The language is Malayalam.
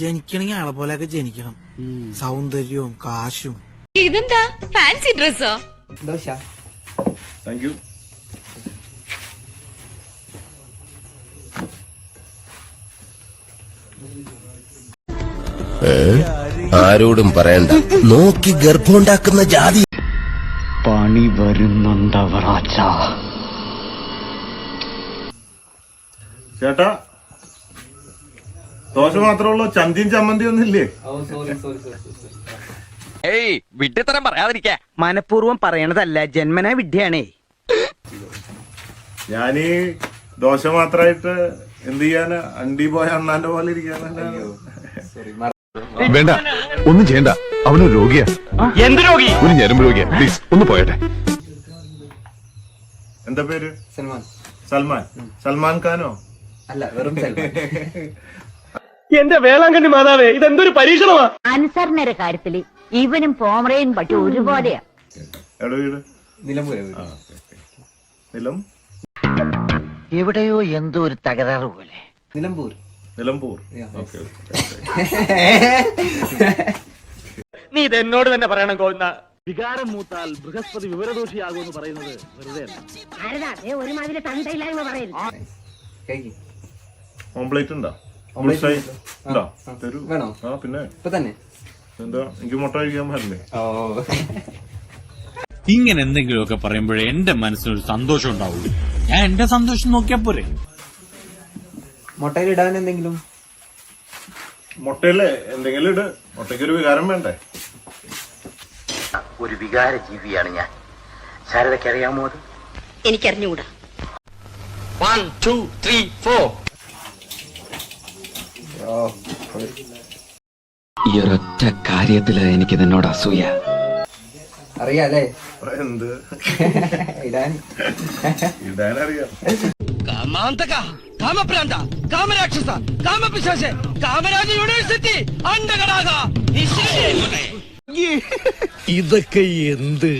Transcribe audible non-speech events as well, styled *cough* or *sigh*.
ജനിക്കണമെങ്കിൽ ആളെ പോലെയൊക്കെ ജനിക്കണം. സൗന്ദര്യവും കാശും. ഇതെന്താ? ഫാൻസി ഡ്രസ്സോ ദോശ താങ്ക് യു ആരോടും പറയണ്ട. നോക്കി ഗർഭമുണ്ടാക്കുന്ന ജാതി. പണി വരുന്നുണ്ടവറാച്ച ചേട്ടാ ദോശ മാത്രമേ ഉള്ളൂ ചന്തിയും ചമ്മന്തി ഒന്നും ഇല്ലേ ഓ സോറി സോറി സോറി സോറി ഏയ് വിഡ്ഢിത്തരം പറയാതിരിക്ക. മനഃപൂർവം പറയണതല്ല ജന്മനാ വിഡ്ഢിയാണേ. ഞാനീ ദോശ മാത്രമായിട്ട് എന്ത് ചെയ്യാന്? അണ്ടി പോയ അണ്ണാന്റെ പോലെ ഇരിക്കാനല്ല സോറി വേണ്ട ഒന്നും ചെയ്യണ്ട. അവനൊരു രോഗിയാ. എന്ത് രോഗി? ഒരു ഞരമ്പ് രോഗിയാ. പ്ലീസ് ഒന്ന് പോയട്ടെ. എന്താ പേര്? സൽമാൻ. സൽമാൻ. സൽമാൻ ഖാനോ? അല്ല വെറും സൽമാൻ. *laughs* എന്റെ വേളാങ്കണ്ണി മാതാവേ ഇതെന്തൊരു പരീക്ഷണമാ? അനുസരണയുടെ കാര്യത്തിൽ ഇവനും പോമറയും പറ്റി ഒരുപോലെയാ. നിലം? എവിടെയോ എന്തോ ഒരു തകരാറ് പോലെ. നിലമ്പൂർ. നിലമ്പൂർ. *laughs* നീ ഇത് എന്നോട് തന്നെ പറയണം കോന്ന വികാരം മൂത്താൽ ബൃഹസ്പതി വിവരദോഷിയാകുമെന്ന് പറയുന്നത് വെറുതെ ഒരുമാതിരി തന്തയില്ലായ്മ പറയുന്നു. ഓംപ്ലേറ്റ് ഉണ്ടോ? വേണോ? പിന്നെ. ഇപ്പൊ തന്നെ. എന്താ? എനിക്ക് മുട്ട കഴിക്കാൻ പറ്റില്ലേ? ഇങ്ങനെ എന്തെങ്കിലുമൊക്കെ പറയുമ്പോഴേ എന്റെ മനസ്സിനൊരു സന്തോഷം ഉണ്ടാവുള്ളൂ. ഞാൻ എന്റെ സന്തോഷം നോക്കിയാ പോരെ. മുട്ടയിൽ ഇടാൻ എന്തെങ്കിലും? മുട്ടയിൽ എന്തെങ്കിലും ഇട്. മുട്ടയ്ക്ക് ഒരു വികാരം വേണ്ടേ? ഒരു വികാര ജീവിയാണ് ഞാൻ. ശാരദയ്ക്ക് അറിയാമോ അത്? എനിക്കറിഞ്ഞുകൂടാ വൺ ടു ത്രീ ഫോർ ഈ ഒരൊറ്റ കാര്യത്തിൽ എനിക്ക് നിന്നോട് അസൂയ. അറിയാലേ എന്ത്? ഇടാൻ. കാമാന്തക കാമപ്രാന്ത കാമരാക്ഷസ കാമപിശാശ കാമരാജ യൂണിവേഴ്സിറ്റി അണ്ടകടാക ഇതൊക്കെ എന്ത്?